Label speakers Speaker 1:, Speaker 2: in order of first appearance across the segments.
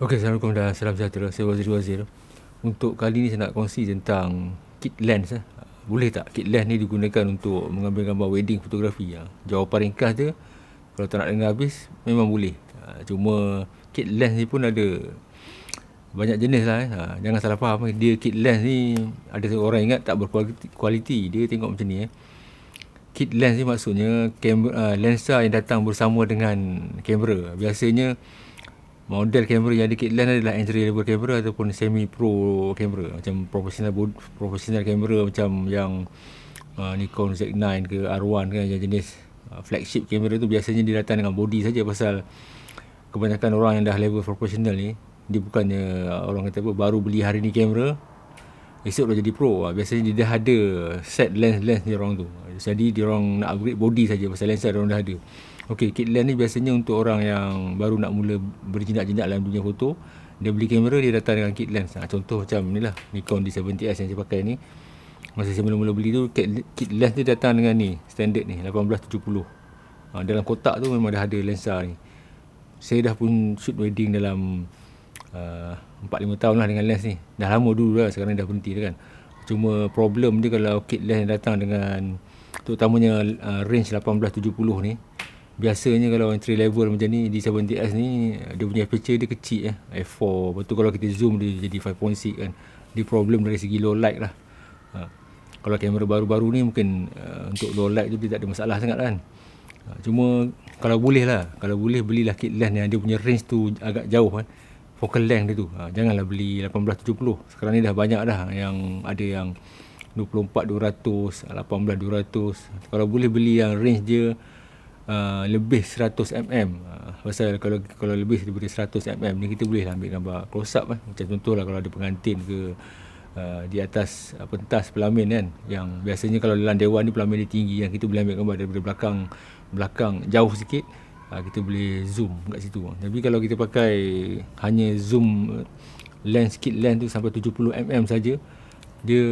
Speaker 1: Okey, Assalamualaikum dan salam sejahtera. Saya Wazir Wazir. Untuk kali ni saya nak kongsi tentang kit lens. Eh. Boleh tak kit lens ni digunakan untuk mengambil gambar wedding fotografi? Ya. Jawapan ringkas dia, kalau tak nak dengar habis, memang boleh. Ha, cuma kit lens ni pun ada banyak jenis lah. Eh. Ha, jangan salah faham. Eh. Dia kit lens ni, ada orang ingat tak berkualiti. Dia tengok macam ni. Eh. Kit lens ni maksudnya kamera, lensa yang datang bersama dengan kamera. Biasanya model kamera yang ada kit lens adalah entry level kamera ataupun semi pro kamera. Macam professional professional kamera macam yang uh, Nikon Z9 ke R1 kan yang jenis uh, flagship kamera tu biasanya dia datang dengan body saja pasal kebanyakan orang yang dah level professional ni dia bukannya uh, orang kata apa baru beli hari ni kamera esok dah jadi pro. Uh, biasanya dia dah ada set lens lens dia orang tu. Jadi dia orang nak upgrade body saja pasal lensa dia orang dah ada Okey, kit lens ni biasanya untuk orang yang baru nak mula berjinak-jinak dalam dunia foto. Dia beli kamera, dia datang dengan kit lens. Ha, contoh macam ni lah, Nikon D70S yang saya pakai ni. Masa saya mula-mula beli tu, kit, kit lens dia datang dengan ni, standard ni, 1870. Ha, dalam kotak tu memang dah ada lensa ni. Saya dah pun shoot wedding dalam uh, 4-5 tahun lah dengan lens ni. Dah lama dulu lah, sekarang dah berhenti dah kan. Cuma problem dia kalau kit lens datang dengan terutamanya uh, range 1870 ni biasanya kalau entry level macam ni di 70S ni dia punya aperture dia kecil eh. F4 betul kalau kita zoom dia jadi 5.6 kan. Dia problem dari segi low light lah. Ha. kalau kamera baru-baru ni mungkin uh, untuk low light tu dia tak ada masalah sangat kan. Ha. cuma kalau boleh lah kalau boleh belilah kit lens yang dia punya range tu agak jauh kan. Focal length dia tu. Ha. janganlah beli 1870 sekarang ni dah banyak dah yang ada yang 24 200 18 200 kalau boleh beli yang range dia uh, lebih 100 mm uh, pasal kalau kalau lebih daripada 100 mm ni kita boleh lah ambil gambar close up kan macam contohlah kalau ada pengantin ke uh, di atas uh, pentas pelamin kan. Yang biasanya kalau dalam dewan ni pelamin dia tinggi yang kita boleh ambil gambar daripada belakang belakang jauh sikit uh, kita boleh zoom kat situ. Tapi kalau kita pakai hanya zoom lens kit lens tu sampai 70 mm saja dia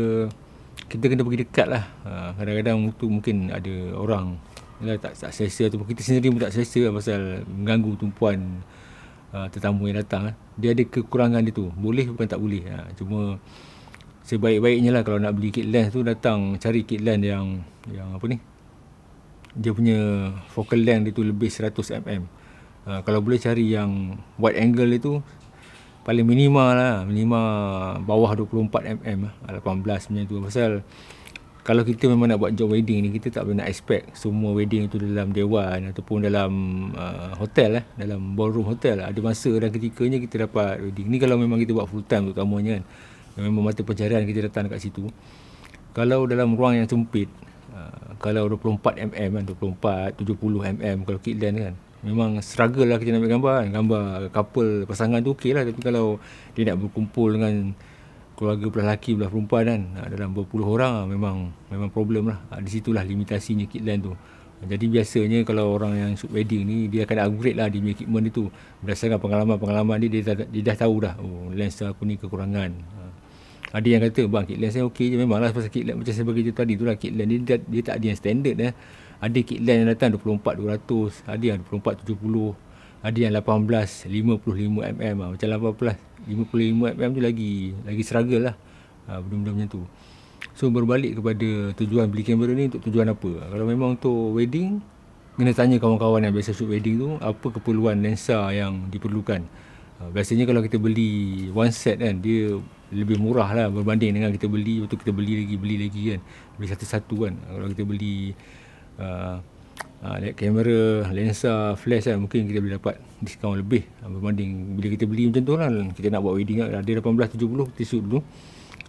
Speaker 1: kita kena pergi dekat lah. Uh, kadang-kadang tu mungkin ada orang Yalah, tak, tak selesa tu kita sendiri pun tak selesa lah pasal mengganggu tumpuan uh, tetamu yang datang. Uh. Dia ada kekurangan dia tu. Boleh bukan tak boleh. Uh, cuma sebaik-baiknya lah kalau nak beli kit lens tu datang cari kit lens yang yang apa ni? Dia punya focal length dia tu lebih 100 mm. Uh, kalau boleh cari yang wide angle dia tu paling minimal lah. Minimal bawah 24 mm lah. 18 macam tu. Pasal kalau kita memang nak buat job wedding ni kita tak boleh nak expect semua wedding itu dalam dewan ataupun dalam uh, hotel eh. Dalam ballroom hotel ada masa dan ketikanya kita dapat wedding. Ni kalau memang kita buat full time terutamanya kan. Memang mata pencarian kita datang dekat situ. Kalau dalam ruang yang sempit uh, kalau 24 mm kan 24 70 mm kalau kit lens kan. Memang struggle lah kita nak ambil gambar kan. Gambar couple pasangan tu okey lah. Tapi kalau dia nak berkumpul dengan keluarga belah lelaki belah perempuan kan. Dalam berpuluh orang lah, memang memang problem lah. Di situlah limitasinya kit lens tu. Jadi biasanya kalau orang yang shoot wedding ni dia akan upgrade lah di equipment itu berdasarkan pengalaman-pengalaman dia, dia, dia dah tahu dah oh lens aku ni kekurangan. Ada yang kata bang kit lens saya okey je. Memanglah pasal kit lens macam saya bagi tahu tadi tu lah kit lens dia, dia tak ada yang standard eh. ada kit lens yang datang 24 200 ada yang 24 70 ada yang 18 55 mm lah. macam 18 55 mm tu lagi lagi struggle lah. Ha, benda-benda macam tu. So berbalik kepada tujuan beli kamera ni untuk tujuan apa? Kalau memang untuk wedding kena tanya kawan-kawan yang biasa shoot wedding tu apa keperluan lensa yang diperlukan? Ha, biasanya kalau kita beli one set kan dia lebih murah lah berbanding dengan kita beli betul kita beli lagi beli lagi kan. Beli satu-satu kan. Kalau kita beli uh, Lihat kamera, lensa, flash kan mungkin kita boleh dapat diskaun lebih. Ha, berbanding bila kita beli macam tu lah kita nak buat wedding kan ada 1870 kita shoot dulu.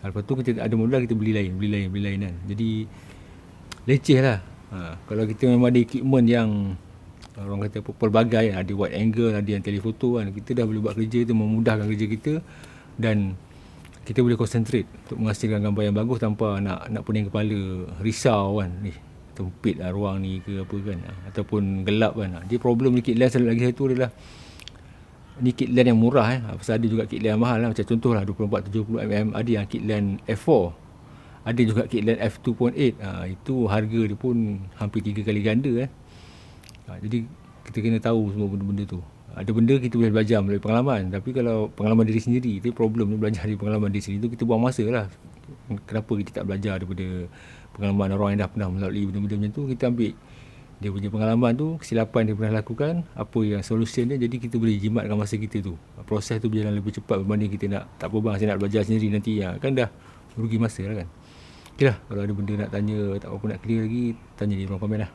Speaker 1: Lepas tu kita ada modal kita beli lain beli lain beli lain kan. Jadi leceh lah. Ha, kalau kita memang ada equipment yang orang kata pelbagai ada wide angle ada yang telefoto kan kita dah boleh buat kerja tu memudahkan kerja kita dan kita boleh concentrate untuk menghasilkan gambar yang bagus tanpa nak nak pening kepala risau kan. Ni sempit lah ruang ni ke apa kan ataupun gelap kan dia problem ni kit lens lagi satu adalah ni kit lens yang murah eh. Pasal ada juga kit lens yang mahal lah. Macam contoh lah 24 70 mm ada yang kit lens f4 ada juga kit lens f2.8 ha, itu harga dia pun hampir tiga kali ganda eh. Ha, jadi kita kena tahu semua benda-benda tu. Ada benda kita boleh belajar melalui pengalaman tapi kalau pengalaman diri sendiri itu problem ni belajar dari pengalaman diri sendiri itu kita buang masa lah kenapa kita tak belajar daripada pengalaman orang yang dah pernah melalui benda-benda macam tu kita ambil dia punya pengalaman tu kesilapan dia pernah lakukan apa yang solution dia jadi kita boleh jimatkan masa kita tu. Proses tu berjalan lebih cepat berbanding kita nak tak apa bang saya nak belajar sendiri nanti. Ya. kan dah rugi masa lah kan. Ok lah kalau ada benda nak tanya tak apa nak clear lagi tanya di ruang komen lah